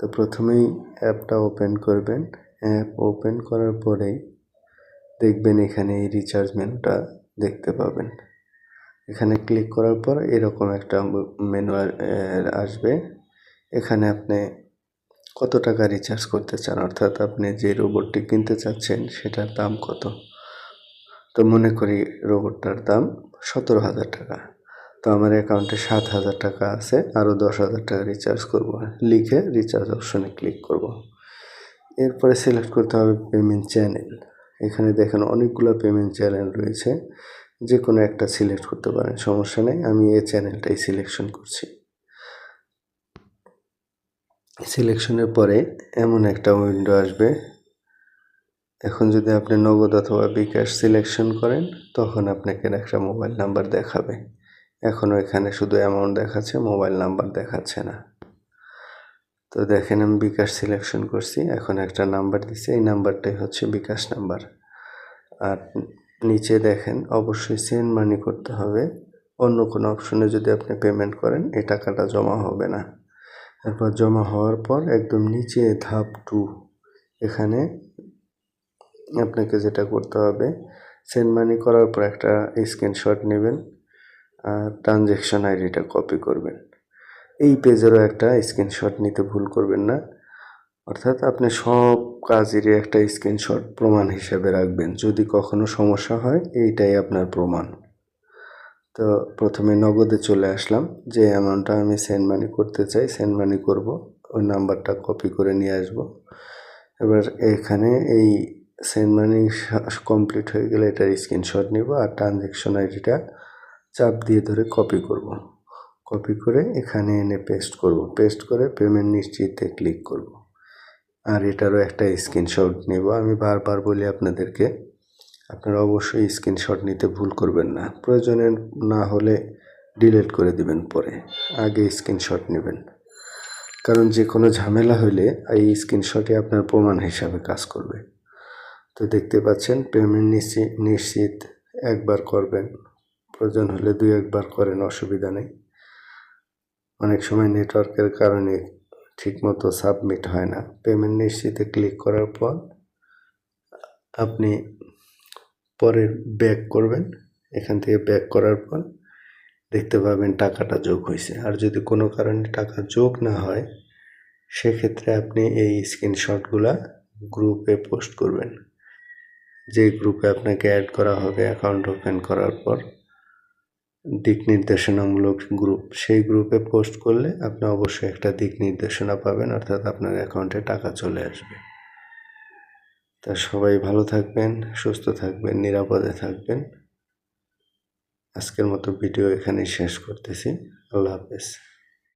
তো প্রথমেই অ্যাপটা ওপেন করবেন। অ্যাপ ওপেন করার পরেই দেখবেন এখানে এই রিচার্জ মেনুটা দেখতে পাবেন। এখানে ক্লিক করার পর এরকম একটা মেনু আসবে। এখানে আপনি কত টাকা রিচার্জ করতে চান, অর্থাৎ আপনি যে রোবটটি কিনতে চাচ্ছেন সেটার দাম কত? তো মনে করি রোবটটার দাম সতেরো হাজার টাকা। তো আমার অ্যাকাউন্টে সাত হাজার টাকা আছে আরও দশ হাজার টাকা রিচার্জ করব। লিখে রিচার্জ অপশনে ক্লিক করব। এরপরে সিলেক্ট করতে হবে পেমেন্ট চ্যানেল এখানে দেখেন অনেকগুলো পেমেন্ট চ্যানেল রয়েছে যে কোনো একটা সিলেক্ট করতে পারেন, সমস্যা নেই, আমি এই চ্যানেলটাই সিলেকশন করছি। সিলেকশনের পরে এমন একটা উইন্ডো আসবে। এখন যদি আপনি নগদ অথবা বিকাশ সিলেকশন করেন, তখন আপনাকে একটা মোবাইল নাম্বার দেখাবে। এখনও এখানে শুধু অ্যামাউন্ট দেখাচ্ছে মোবাইল নাম্বার দেখাচ্ছে না। তো দেখেন আমি বিকাশ সিলেকশন করছি, এখন একটা নাম্বার দিচ্ছি এই নাম্বারটাই হচ্ছে বিকাশ নাম্বার আর নিচে দেখেন, অবশ্যই সেন্ড মানি করতে হবে, অন্য কোনো অপশনে যদি আপনি পেমেন্ট করেন, এই টাকাটা জমা হবে না। তারপর জমা হওয়ার পর একদম নিচে ধাপ টু এখানে আপনাকে যেটা করতে হবে সেন্ড মানি করার পর একটা স্ক্রিনশট নেবেন ট্রানজ্যাকশন আইডিটা কপি করবেন। এই পেজেরও একটা স্ক্রিনশট নিতে ভুল করবেন না। অর্থাৎ আপনি সব কাজেরই একটা স্ক্রিনশট প্রমাণ হিসেবে রাখবেন। যদি কখনো সমস্যা হয়, এইটাই আপনার প্রমাণ। তো প্রথমে নগদে চলে আসলাম। যে অ্যামাউন্টটা আমি সেন্ড মানি করতে চাই সেন্ড মানি করব, ওই নাম্বারটা কপি করে নিয়ে আসব। এবার এখানে এই সেন্ড মানি কমপ্লিট হয়ে গেলে এটার স্ক্রিনশট নিব আর ট্রানজ্যাকশন আইডিটা চাপ দিয়ে ধরে কপি করব। কপি করে এখানে এনে পেস্ট করব। পেস্ট করে পেমেন্ট নিশ্চিতে ক্লিক করব। আর এটারও একটা স্ক্রিনশট নেব। আমি বারবার বলি আপনাদেরকে, আপনারা অবশ্যই স্ক্রিনশট নিতে ভুল করবেন না। প্রয়োজনে না হলে ডিলিট করে দিবেন পরে। আগে স্ক্রিনশট নেবেন। কারণ যে কোনো ঝামেলা হলে এই স্ক্রিনশটই আপনার প্রমাণ হিসাবে কাজ করবে। তো দেখতে পাচ্ছেন পেমেন্ট নিশ্চিত নিশ্চিত একবার করবেন। প্রয়োজন হলে দুই একবার করেন, অসুবিধা নেই। অনেক সময় নেটওয়ার্কের কারণে ঠিকমতো সাবমিট হয় না। পেমেন্ট নিশ্চিতে ক্লিক করার পর আপনি পরের ব্যাক করবেন। এখান থেকে ব্যাক করার পর দেখতে পাবেন টাকাটা যোগ হয়েছে। আর যদি কোনো কারণে টাকা যোগ না হয়, সেক্ষেত্রে আপনি এই স্ক্রিনশটগুলা গ্রুপে পোস্ট করবেন। যে গ্রুপে আপনাকে অ্যাড করা হবে অ্যাকাউন্ট ওপেন করার পর দিক নির্দেশনামূলক গ্রুপ সেই গ্রুপে পোস্ট করলে আপনি অবশ্যই একটা দিক নির্দেশনা পাবেন, অর্থাৎ আপনার অ্যাকাউন্টে টাকা চলে আসবে। তা সবাই ভালো থাকবেন, সুস্থ থাকবেন, নিরাপদে থাকবেন। আজকের মতো ভিডিও এখানেই শেষ করতেছি। আল্লাহ হাফেজ।